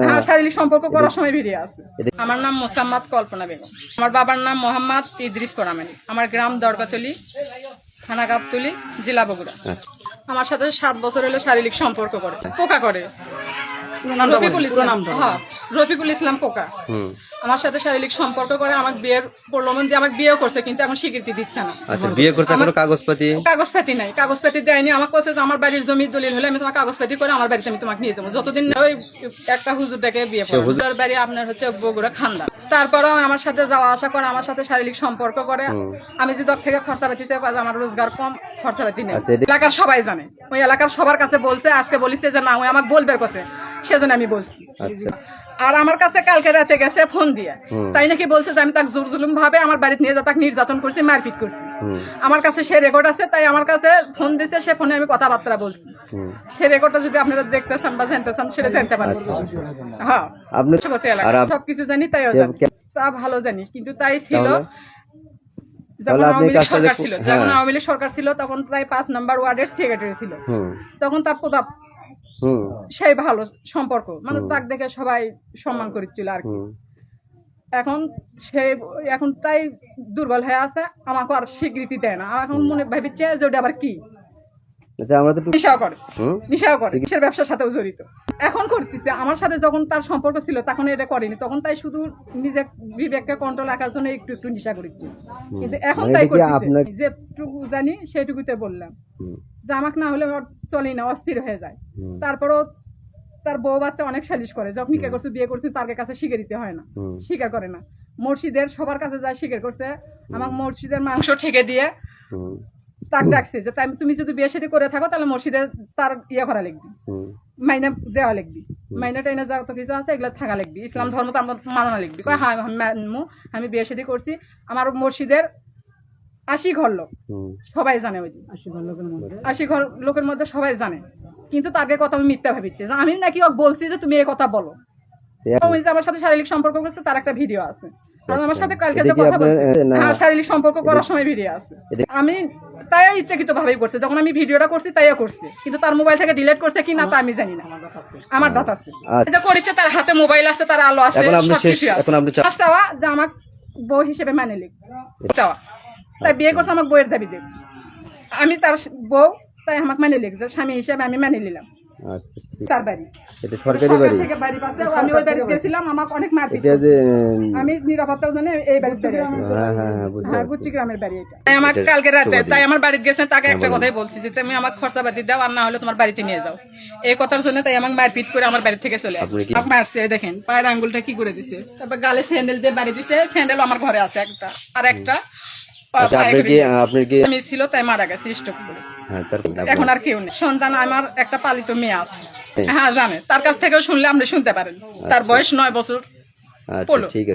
হ্যাঁ শারীরিক সম্পর্ক করার সময় ভিডিও আছে। আমার নাম মোসাম্মদ কল্পনা বেগম। আমার বাবার নাম মোহাম্মদ ইদ্রিস পরামানি আমার গ্রাম দরগাতলি থানা গাবতলি জেলা বগুড়া। আচ্ছা। আমার সাথে সাত বছর হলো শারীরিক সম্পর্ক করে। পোকা করে। রফিকুল ইসলাম। হ্যাঁ রফিকুল ইসলাম পোকা। আমার সাথে শারীরিক সম্পর্ক করে আমাকে বিয়ের প্রলোভন দিয়ে আমাকে বিয়েও করছে কিন্তু এখন স্বীকৃতি দিচ্ছে না। আচ্ছা বিয়ে করতে কোনো কাগজপাতি? কাগজপাতি নাই কাগজপাতি দেয়নি। আমাকে বলছে যে আমার বাড়ির জমি দলিল হলে আমি তোমার কাগজপাতি করে আমার বাড়িতে আমি তোমাকে নিয়ে যাব। যতদিন ওই একটা হুজুরটাকে বিয়ে করব হুজুর- হুজুরের বাড়ি আপনার হচ্ছে বগুড়া খান্দা তারপরেও আমার সাথে যাওয়া আসা করে আমার সাথে শারীরিক সম্পর্ক করে। আমি যদি ওর থেকে খরচাপাতি চাই আমার রোজগার কম খরচাপাতি নেই। আচ্ছা, এলাকার সবাই জানে। ওই এলাকার সবার কাছে বলছে আজকে বলিছে যে না ওই আমাকে বলবে কাছে সেজন্য আমি বলছি। আচ্ছা। আর আমার কাছে কালকে রাতে গেছে ফোন দিয়ে। তাই নাকি বলছে যে আমি তাকে জোর জুলুম ভাবে আমার বাড়িতে নিয়ে যা তাকে নির্যাতন করছি মারপিট করছি। আমার কাছে সে রেকর্ড আছে তাই আমার কাছে ফোন দিছে সে ফোনে আমি কথাবার্তা বলছি। সে রেকর্ডটা যদি আপনারা দেখতে চান বা জানতে চান সেটা জানতে পারবেন হ্যাঁ। এলাকা। আপ- সবকিছু জানি কে- তা ভালো জানি। কিন্তু তাই ছিল যখন আওয়ামী লীগ সরকার ছিল হ্যাঁ। যখন আওয়ামী লীগ সরকার ছিল তখন প্রায় পাঁচ নাম্বার ওয়ার্ডের সেক্রেটারি ছিল। তখন তার প্রতাপ সেই ভালো সম্পর্ক মানে তাক দেখে সবাই সম্মান করেছিল আর কি। এখন সে এখন তাই দুর্বল হয়ে আছে আমাকে আর স্বীকৃতি দেয় না। আমার এখন মনে ভাবিচ্ছে যে ওটা আবার কি? আমরা তো নেশাও করে। নেশাও করে। কিসের ব্যবসার সাথেও জড়িত। এখন করতেছে। আমার সাথে যখন তার সম্পর্ক ছিল তখন এটা করেনি। তখন তাই শুধু নিজের বিবেককে কন্ট্রোল রাখার জন্য একটু একটু নেশা করেছি। কিন্তু এখন মানে তাই করতেছে। যেটুকু জানি সেটুকুতে বললাম। যে না হলে চলেই না অস্থির হয়ে যায়। তারপরও তার বউ বাচ্চা অনেক সালিশ করে। যখন কে করছে বিয়ে করছে তার কাছে স্বীকার দিতে হয় না। স্বীকার করে না। মসজিদের সবার কাছে যায় স্বীকার করছে। আমাকে মসজিদের মাংস ঠেকে দিয়ে তাক ডাকছে যে তাই তুমি যদি বিয়ে সাথে করে থাকো তাহলে মসজিদে তার ইয়ে করা লিখবি মাইনা দেওয়া লিখবি মাইনা টাইনা যা তো কিছু আছে এগুলো থাকা লিখবি ইসলাম ধর্ম তো আমরা মানানো লিখবি কয় হ্যাঁ আমি মানমু, আমি বিয়ে সাথে করছি। আমার মসজিদের আশি ঘর লোক। সবাই জানে ওই আশি ঘর লোকের মধ্যে? সবাই জানে। কিন্তু তাকে কথা আমি মিথ্যা ভাবিচ্ছে। আমি নাকি বলছি যে তুমি এই কথা বলো। ওই যে আমার সাথে শারীরিক সম্পর্ক করছে তার একটা ভিডিও আছে। কারণ আমার সাথে কালকে যে কথা বলছে। হ্যাঁ শারীরিক সম্পর্ক করার সময় ভিডিও আছে। আমি তাই ইচ্ছাকৃত ভাবেই করছে। যখন আমি ভিডিওটা করছি তাইও করছে। কিন্তু তার মোবাইল থেকে ডিলিট করছে কি না তা আমি জানি না। আমার দাঁত আছে। আচ্ছা। করেছে তার হাতে মোবাইল আছে তার আলো আছে সবকিছু আছে। এখন আপনি চা- First চাওয়া যে আমার বউ হিসেবে মানে লিখ চাওয়া। তাই বিয়ে করছে আমাকে বউয়ের দাবি দেখ আমি তার বউ তাই আমাকে মানে লিখ যে স্বামী হিসেবে আমি মানে নিলাম। আচ্ছা। তার বাড়ি। এটা সরকারি বাড়ি? থেকে বাড়ি পাচ্ছে আমি ওই বাড়ি গেছিলাম আমাকে অনেক মারপিট এটা যে আমি নিরাপত্তার জন্য এই বাড়িতে বাড়ি হ্যাঁ হ্যাঁ হ্যাঁ বুঝতে পারছি। গুচ্ছি গ্রামের বাড়ি এটা। তাই আমার কালকে রাতে তাই আমার বাড়িতে গেছে তাকে একটা কথাই বলছি যে তুমি আমার খরচাপাতি দাও আর না হলে তোমার বাড়িতে নিয়ে যাও। এই কথার জন্য তাই আমাকে মারপিট করে আমার বাড়ি থেকে চলে আপনি মারছে দেখেন পায়ের আঙ্গুলটা কি করে দিছে? তারপর গালে স্যান্ডেল দিয়ে বাড়ি দিছে স্যান্ডেল আমার ঘরে আছে একটা আর একটা আচ্ছা ছিল তাই মারা গেছে স্টক করে। হ্যাঁ এখন আর কেউ নেই। সন্তান আমার একটা পালিত মেয়ে আছে। হ্যাঁ। হ্যাঁ জানে। তার কাছ থেকেও শুনলে আপনি শুনতে পারেন। তার বয়স নয় বছর। আচ্ছা ঠিক আছে।